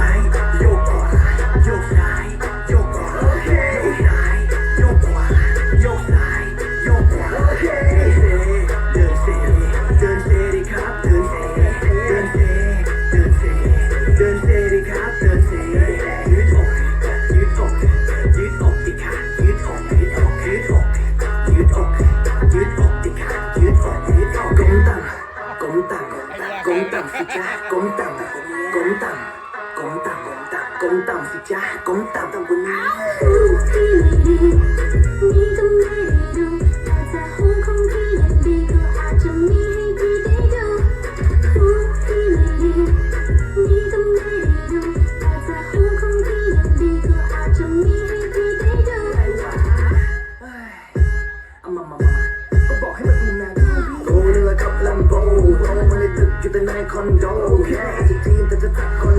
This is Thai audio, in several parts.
ซ้ายโยกขวาโยกซ้ายโยกขวาโยกซ้ายโยกขวาโยกซ้ายโยกขเดินเซเดินเซเดินเซดิครับเดินเซเดินเซเดินเซเดินเซดิครับเดินเซยืดอกยืดอกยืดอกดิค่ะยืดอกยืดอกยืดอกยืดอกยืดอกดิค่ะยืดอกยืดอก cũng tạo bằng quần áo. Condo, yeah, 18 to the top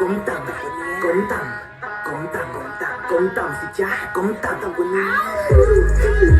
ก้มต่ำก้มต่ำก้มต่ำก้มต่ำก้มต่ำสิจ้าก้มต่ำต่ว่น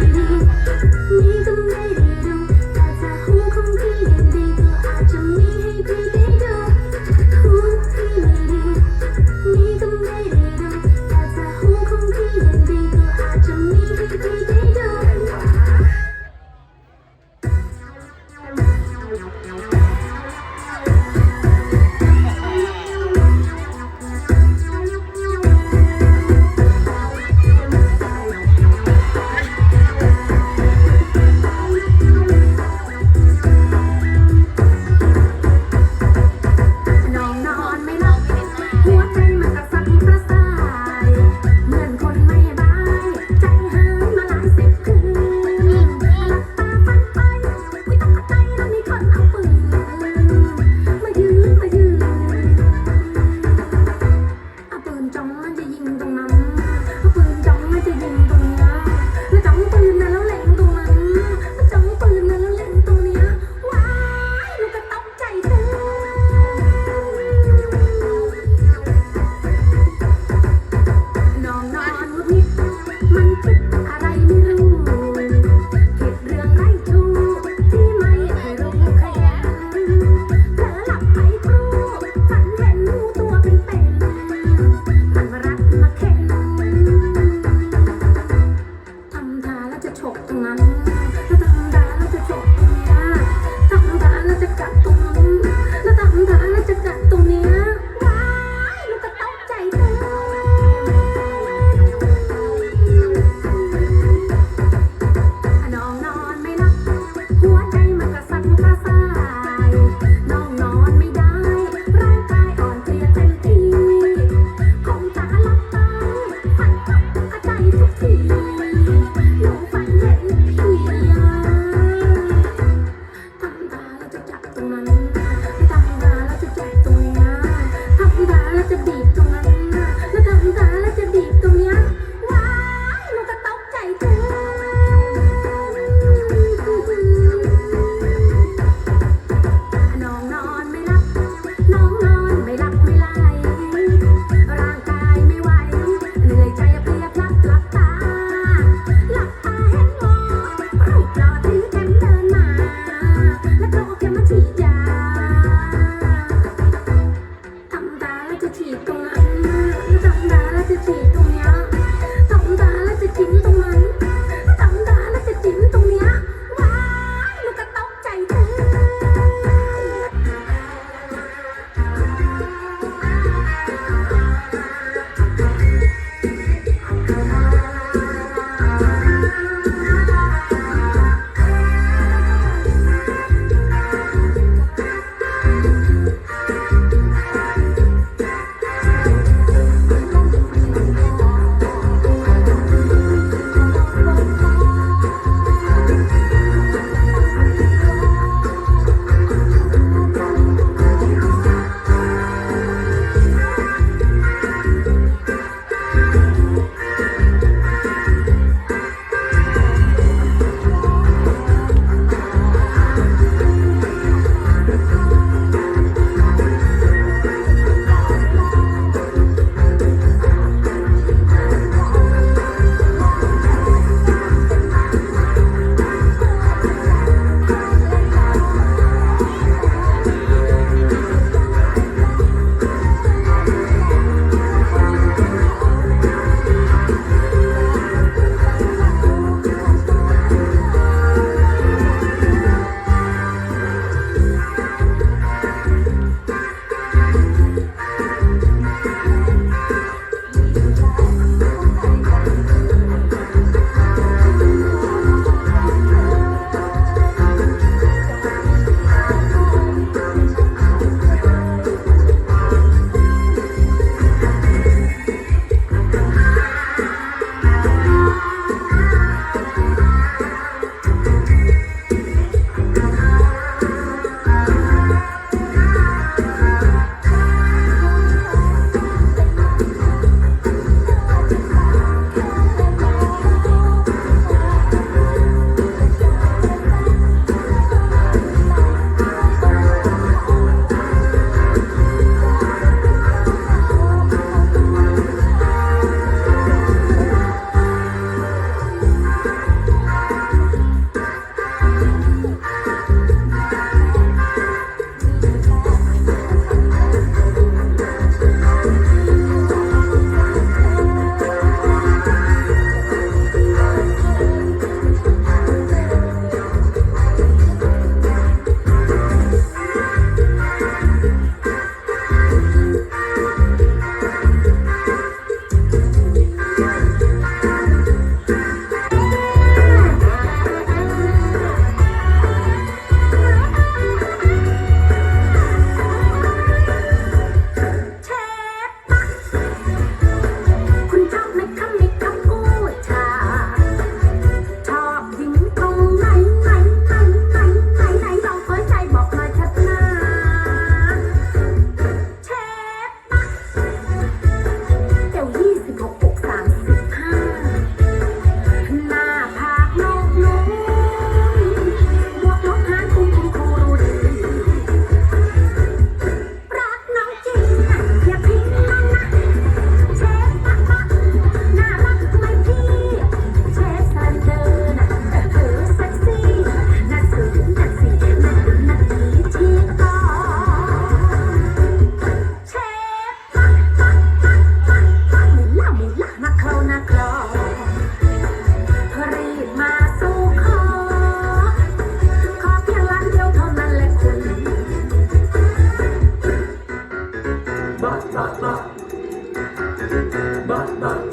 bang, bang.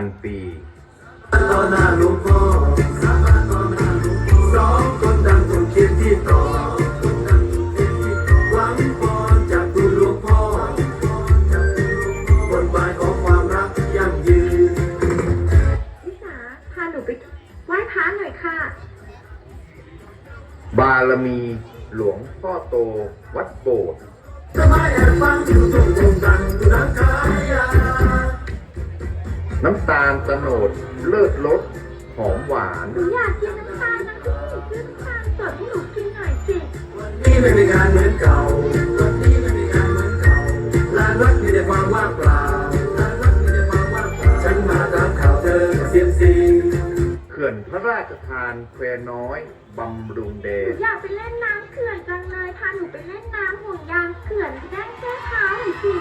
พันปีหน้าหลวงพ่อสองคนดังคนเคียนที่ต่อหวังพรจากคุณหลวงพ่อบนบายของความรักยังยืนพี่สาพาหนูไปไหว้พระหน่อยค่ะ บารมีหลวงพ่อโต หอมหวานหนูอยากกินน้ำตาลนะพี่ซื้อน้ำตาลสดให้หนูกินหน่อยสิวันนี้ไม่มีงานเหมือนเก่าวันนี้ไม่มีงานเหมือนเก่าลานวัดมีแต่ความว่างเปล่าลานวัดมีแต่ความว่างเปล่าฉันมาตามข่าวเธอเสียมซีเขื่อนพระราชทานแควน้อยบำรุงเดชหนูอยากไปเล่นน้ำเขื่อนจังเลยพาหนูไปเล่นน้ำห่วงยางเขื่อนได้แค่เท้าหน่อยสิ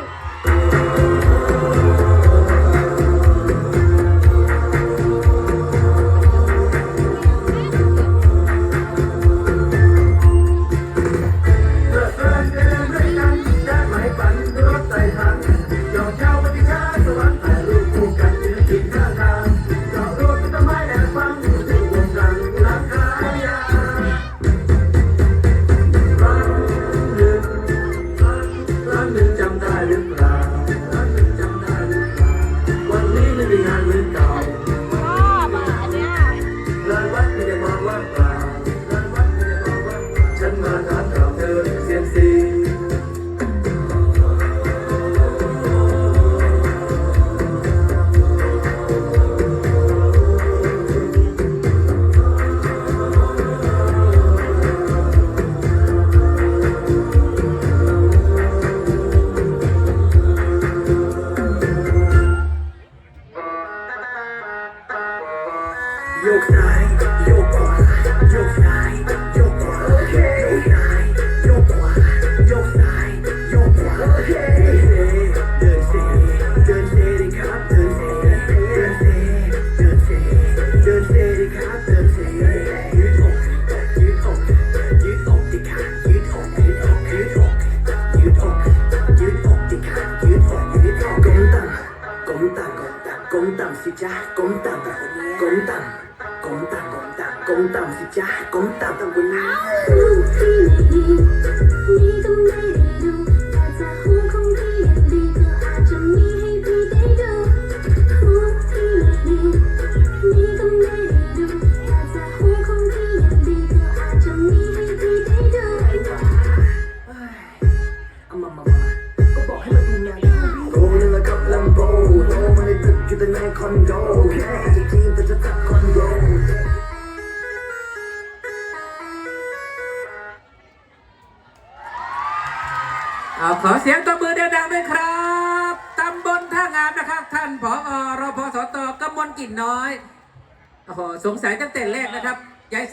มต่ำสิจ้าก้มต่ำแบบนี้ก้มต่ำก้มต่ำก้มต่ำก้มต่ำสิจ้าก้มต่ำต่ำบนน้ำ สงสัยตั้งแต่แรกนะครับ